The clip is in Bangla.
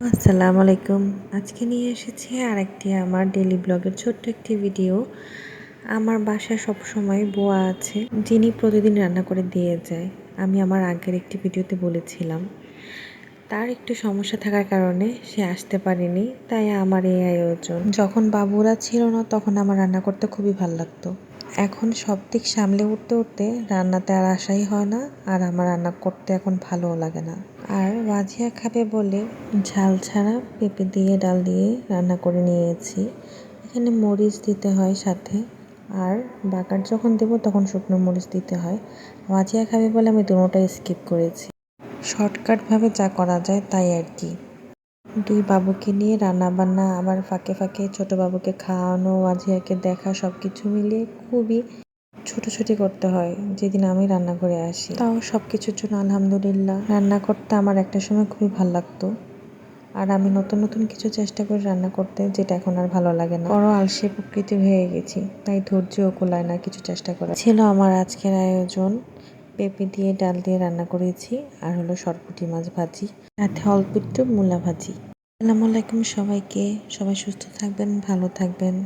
আসসালামু আলাইকুম আজকে নিয়ে এসেছি আরেকটি আমার ডেলি ব্লগের ছোট্ট একটি ভিডিও আমার বাসায় সবসময় বোয়া আছে, যিনি প্রতিদিন রান্না করে দিয়ে যায়। আমি আমার আগের একটি ভিডিওতে বলেছিলাম তার একটু সমস্যা থাকার কারণে সে আসতে পারেনি, তাই আমার এই আয়োজন। যখন বাবুরা ছিল না, তখন আমার রান্না করতে খুবই ভালো লাগতো। এখন সব দিক সামলে উঠতে উঠতে রান্নাতে আর আশাই হয় না, আর আমার রান্না করতে এখন ভালোও লাগে না। আর ওয়াজিয়া খাবে বলে ঝাল ছাড়া পেঁপে দিয়ে, ডাল দিয়ে রান্না করে নিয়েছি। এখানে মরিচ দিতে হয় সাথে, আর বাগার যখন দেবো তখন শুকনো মরিচ দিতে হয়। ওয়াজিয়া খাবে বলে আমি দুটোটাই স্কিপ করেছি। শর্টকাটভাবে যা করা যায় তাই আর কি। দুই বাবুকে নিয়ে রান্না বান্না আবার ফাঁকে ফাঁকে ছোট বাবুকে খাওয়ানো ওয়াজিয়াকে দেখা সব কিছু মিলিয়ে খুবই ছুটোছুটি করতে হয় যেদিন আমি রান্না করে আসি। তাও সব কিছুর জন্য আলহামদুলিল্লাহ। রান্না করতে আমার একটা সময় খুবই ভালো লাগতো। আর আমি নতুন নতুন কিছু চেষ্টা করি রান্না করতে যেটা এখন আর ভালো লাগে না। বড় আলসে প্রকৃতির হয়ে গেছি তাই ধৈর্যও কোলায় না কিছু চেষ্টা করা ছিল আমার আজকের আয়োজন। পেঁপে দিয়ে ডাল দিয়ে রান্না করেছি। আর হলো সরপুটি মাছ ভাজি, সাথে অল্প একটু মূলা ভাজি। আসসালামু আলাইকুম সবাইকে। সবাই সুস্থ থাকবেন, ভালো থাকবেন।